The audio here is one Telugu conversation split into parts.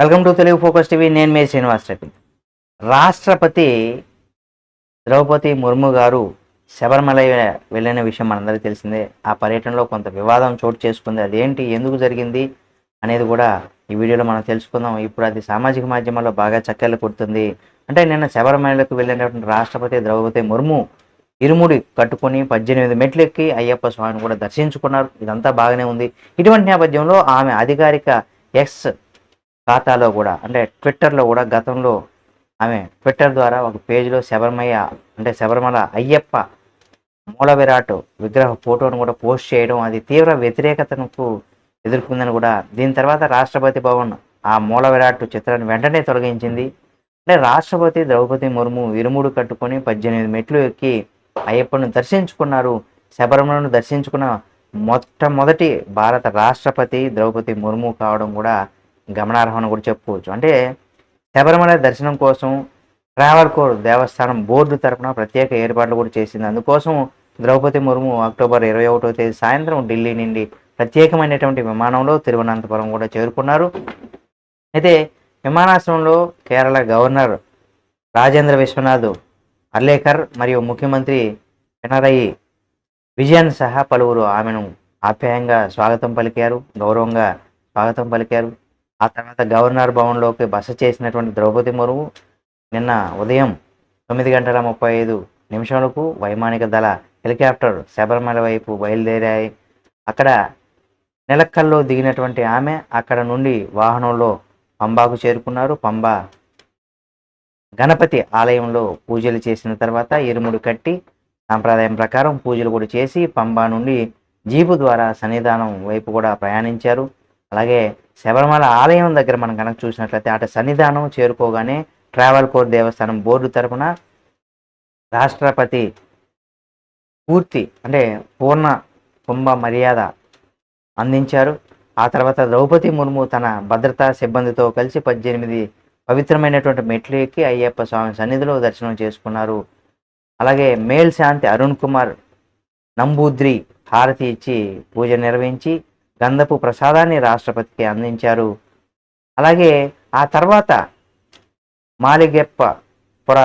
Welcome to Telugu focus TV. నేను మే శ్రీనివాస్ రెడ్డి. రాష్ట్రపతి ద్రౌపది ముర్ము గారు శబరిమల వెళ్ళిన విషయం మనందరికీ తెలిసిందే. ఆ పర్యటనలో కొంత వివాదం చోటు చేసుకుంది. అదేంటి ఎందుకు జరిగింది అనేది కూడా ఈ వీడియోలో మనం తెలుసుకుందాం. ఇప్పుడు అది సామాజిక మాధ్యమాల్లో బాగా చక్కెర్లు కొడుతుంది. అంటే నిన్న శబరిమలకు వెళ్ళినటువంటి రాష్ట్రపతి ద్రౌపది ముర్ము ఇరుముడి కట్టుకొని పద్దెనిమిది మెట్లు ఎక్కి అయ్యప్ప స్వామిని కూడా దర్శించుకున్నారు. ఇదంతా బాగానే ఉంది. ఇటువంటి నేపథ్యంలో ఆమె అధికారిక ఎక్స్ ఖాతాలో కూడా అంటే ట్విట్టర్లో కూడా గతంలో ఆమె ట్విట్టర్ ద్వారా ఒక పేజీలో శబరిమయ్య అంటే శబరిమల అయ్యప్ప మూల విరాట్ విగ్రహ ఫోటోను కూడా పోస్ట్ చేయడం అది తీవ్ర వ్యతిరేకతను ఎదుర్కొందని కూడా దీని తర్వాత రాష్ట్రపతి భవన్ ఆ మూల విరాట్ చిత్రాన్ని వెంటనే తొలగించింది. అంటే రాష్ట్రపతి ద్రౌపది ముర్ము ఇరుముడు కట్టుకొని పద్దెనిమిది మెట్లు ఎక్కి అయ్యప్పను దర్శించుకున్నారు. శబరిమలను దర్శించుకున్న మొట్టమొదటి భారత రాష్ట్రపతి ద్రౌపది ముర్ము కావడం కూడా గమనార్హమని కూడా చెప్పుకోవచ్చు. అంటే శబరిమల దర్శనం కోసం ట్రావెల్ కోర్ దేవస్థానం బోర్డు తరపున ప్రత్యేక ఏర్పాట్లు కూడా చేసింది. అందుకోసం ద్రౌపది ముర్ము అక్టోబర్ ఇరవై ఒకటో తేదీ సాయంత్రం ఢిల్లీ నుండి ప్రత్యేకమైనటువంటి విమానంలో తిరువనంతపురం కూడా చేరుకున్నారు. అయితే విమానాశ్రయంలో కేరళ గవర్నర్ రాజేంద్ర విశ్వనాథ్ అర్లేకర్ మరియు ముఖ్యమంత్రి పినరయి విజయన్ సహా పలువురు ఆమెను ఆప్యాయంగా స్వాగతం పలికారు గౌరవంగా స్వాగతం పలికారు. ఆ తర్వాత గవర్నర్ భవన్లోకి బస చేసినటువంటి ద్రౌపది ముర్ము నిన్న ఉదయం తొమ్మిది గంటల ముప్పై ఐదు నిమిషాలకు వైమానిక దళ హెలికాప్టర్ శబరిమల వైపు బయలుదేరాయి. అక్కడ నెలక్కల్లో దిగినటువంటి ఆమె అక్కడ నుండి వాహనంలో పంబాకు చేరుకున్నారు. పంబా గణపతి ఆలయంలో పూజలు చేసిన తర్వాత ఇరుముడు కట్టి సాంప్రదాయం ప్రకారం పూజలు కూడా చేసి పంబా నుండి జీపు ద్వారా సన్నిధానం వైపు కూడా ప్రయాణించారు. అలాగే శబరిమల ఆలయం దగ్గర మనం కనుక చూసినట్లయితే అటు సన్నిధానం చేరుకోగానే ట్రావెల్ కోర్ దేవస్థానం బోర్డు తరపున రాష్ట్రపతి పూర్తి అంటే పూర్ణ కుంభ మర్యాద అందించారు. ఆ తర్వాత ద్రౌపది ముర్ము తన భద్రతా సిబ్బందితో కలిసి పద్దెనిమిది పవిత్రమైనటువంటి మెట్లు ఎక్కి అయ్యప్ప స్వామి సన్నిధిలో దర్శనం చేసుకున్నారు. అలాగే మేల్ శాంతి అరుణ్ కుమార్ నంబూద్రి హారతి ఇచ్చి పూజ నిర్వహించి గంధపు ప్రసాదాన్ని రాష్ట్రపతికి అందించారు. అలాగే ఆ తర్వాత మాలిగెప్ప పుర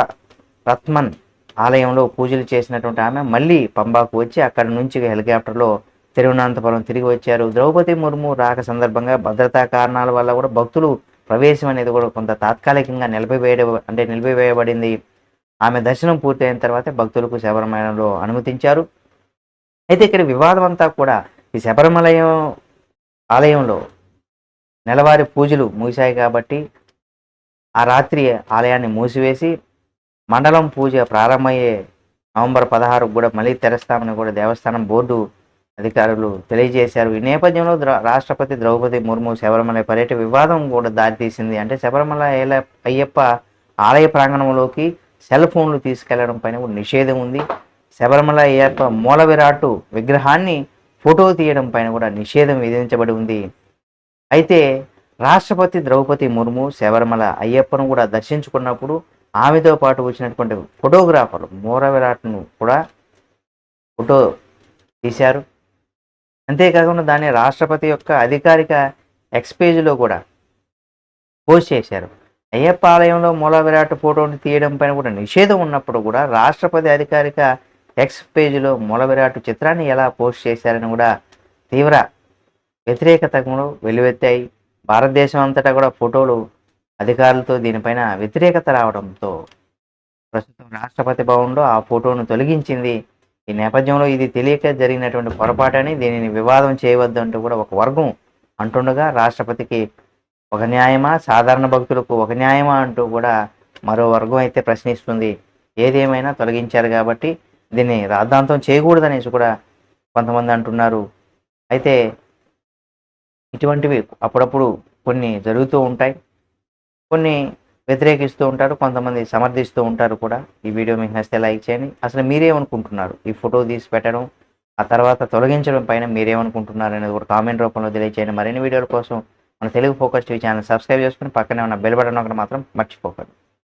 రత్మన్ ఆలయంలో పూజలు చేసినటువంటి ఆమె మళ్ళీ పంబాకు వచ్చి అక్కడి నుంచి హెలికాప్టర్లో తిరువనంతపురం తిరిగి వచ్చారు. ద్రౌపది ముర్ము రాక సందర్భంగా భద్రతా కారణాల వల్ల కూడా భక్తులు ప్రవేశం అనేది కూడా కొంత తాత్కాలికంగా నిలిపివేయడం అంటే నిలిపివేయబడింది. ఆమె దర్శనం పూర్తయిన తర్వాత భక్తులకు శబరిమలలో అనుమతించారు. అయితే ఇక్కడ వివాదం అంతా కూడా ఈ శబరిమలయం ఆలయంలో నెలవారీ పూజలు ముగిశాయి కాబట్టి ఆ రాత్రి ఆలయాన్ని మూసివేసి మండలం పూజ ప్రారంభమయ్యే నవంబర్ పదహారు కూడా మళ్ళీ తెరస్తామని కూడా దేవస్థానం బోర్డు అధికారులు తెలియజేశారు. ఈ నేపథ్యంలో రాష్ట్రపతి ద్రౌపది ముర్ము శబరిమల పర్యటన వివాదం కూడా దారితీసింది. అంటే శబరిమల ఏల అయ్యప్ప ఆలయ ప్రాంగణంలోకి సెల్ ఫోన్లు తీసుకెళ్ళడం పైన కూడా నిషేధం ఉంది. శబరిమల అయ్యప్ప మూల విరాటు విగ్రహాన్ని ఫోటో తీయడం పైన కూడా నిషేధం విధించబడి ఉంది. అయితే రాష్ట్రపతి ద్రౌపది ముర్ము శబరిమల అయ్యప్పను కూడా దర్శించుకున్నప్పుడు ఆమెతో పాటు వచ్చినటువంటి ఫోటోగ్రాఫర్ మూల విరాట్ను కూడా ఫోటో తీశారు. అంతేకాకుండా దాన్ని రాష్ట్రపతి యొక్క అధికారిక ఎక్స్పేజ్లో కూడా పోస్ట్ చేశారు. అయ్యప్ప ఆలయంలో మూల విరాట్ ఫోటోని తీయడం పైన కూడా నిషేధం ఉన్నప్పుడు కూడా రాష్ట్రపతి అధికారిక ఎక్స్ పేజీలో మూల విరాట్ చిత్రాన్ని ఎలా పోస్ట్ చేశారని కూడా తీవ్ర వ్యతిరేకతను వెలువెత్తాయి. భారతదేశం అంతటా కూడా ఫోటోలు అధికారులతో దీనిపైన వ్యతిరేకత రావడంతో ప్రస్తుతం రాష్ట్రపతి భవన్లో ఆ ఫోటోను తొలగించింది. ఈ నేపథ్యంలో ఇది తెలియక జరిగినటువంటి పొరపాటని దీనిని వివాదం చేయవద్దు అంటూ కూడా ఒక వర్గం అంటుండగా రాష్ట్రపతికి ఒక న్యాయమా సాధారణ భక్తులకు ఒక న్యాయమా అంటూ కూడా మరో వర్గం అయితే ప్రశ్నిస్తుంది. ఏదేమైనా తొలగించారు కాబట్టి దీన్ని రాద్ధాంతం చేయకూడదనేసి కూడా కొంతమంది అంటున్నారు. అయితే ఇటువంటివి అప్పుడప్పుడు కొన్ని జరుగుతూ ఉంటాయి. కొన్ని వ్యతిరేకిస్తూ ఉంటారు. కొంతమంది సమర్థిస్తూ ఉంటారు కూడా. ఈ వీడియో మీకు నచ్చితే లైక్ చేయండి. అసలు మీరేమనుకుంటున్నారు? ఈ ఫోటో తీసి పెట్టడం ఆ తర్వాత తొలగించడం పైన మీరేమనుకుంటున్నారు అనేది కూడా కామెంట్ రూపంలో తెలియచేయండి. మరిన్ని వీడియోల కోసం మన Telugu focus TV channel subscribe చేసుకుని పక్కనే ఉన్న బెల్ బటన్ ఒకటి మాత్రం మర్చిపోకండి.